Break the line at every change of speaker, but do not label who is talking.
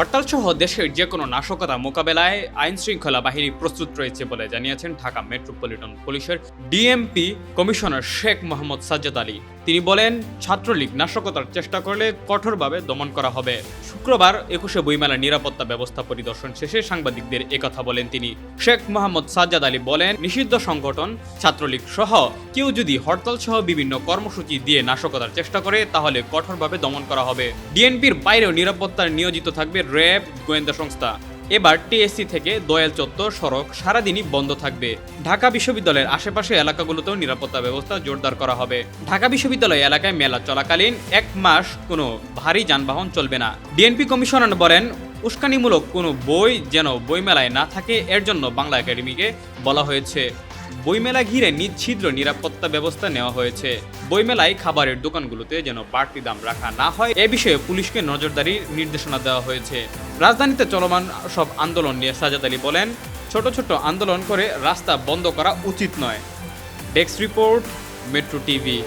হরতাল সহ দেশের যে কোনো নাশকতা মোকাবেলায় আইন শৃঙ্খলা বাহিনী প্রস্তুত রয়েছে বলে জানিয়েছেন ঢাকা মেট্রোপলিটন পুলিশের ডিএমপি কমিশনার শেখ মোহাম্মদ সাজ্জাদ আলী। তিনি বলেন, ছাত্রলীগ নাশকতার চেষ্টা করলে কঠোরভাবে দমন করা হবে। শুক্রবার একুশে বইমেলার নিরাপত্তা ব্যবস্থা পরিদর্শন শেষে সাংবাদিকদের একথা বলেন তিনি। শেখ মোহাম্মদ সাজ্জাদ আলী বলেন, নিষিদ্ধ সংগঠন, ছাত্রলীগ সহ কেউ যদি হরতাল সহ বিভিন্ন কর্মসূচি দিয়ে নাশকতার চেষ্টা করে, তাহলে কঠোরভাবে দমন করা হবে। ডিএনপির বাইরেও নিরাপত্তায় নিয়োজিত থাকবে র্যাব, গোয়েন্দা সংস্থা। এবার টিএসসি থেকে দয়াল চত্বর, সড়ক সারাদিনই বন্ধ থাকবে। ঢাকা বিশ্ববিদ্যালয়ের আশেপাশে এলাকাগুলোতেও নিরাপত্তা ব্যবস্থা জোরদার করা হবে। ঢাকা বিশ্ববিদ্যালয় এলাকায় মেলা চলাকালীন এক মাস কোনো ভারী যানবাহন চলবে না। ডিএনপি কমিশনার বলেন, উস্কানিমূলক কোনো বই যেন বইমেলায় না থাকে, এর জন্য বাংলা একাডেমিকে বলা হয়েছে। বইমেলা ঘিরে নিচ্ছিদ্র নিরাপত্তা ব্যবস্থা নেওয়া হয়েছে। বইমেলায় খাবারের দোকানগুলোতে যেন বাড়তি দাম রাখা না হয়, এ বিষয়ে পুলিশকে নজরদারি নির্দেশনা দেওয়া হয়েছে। রাজধানীতে চলমান সব আন্দোলন নিয়ে সাজাদ আলী বলেন, ছোট ছোট আন্দোলন করে রাস্তা বন্ধ করা উচিত নয়। Desk report, metro TV.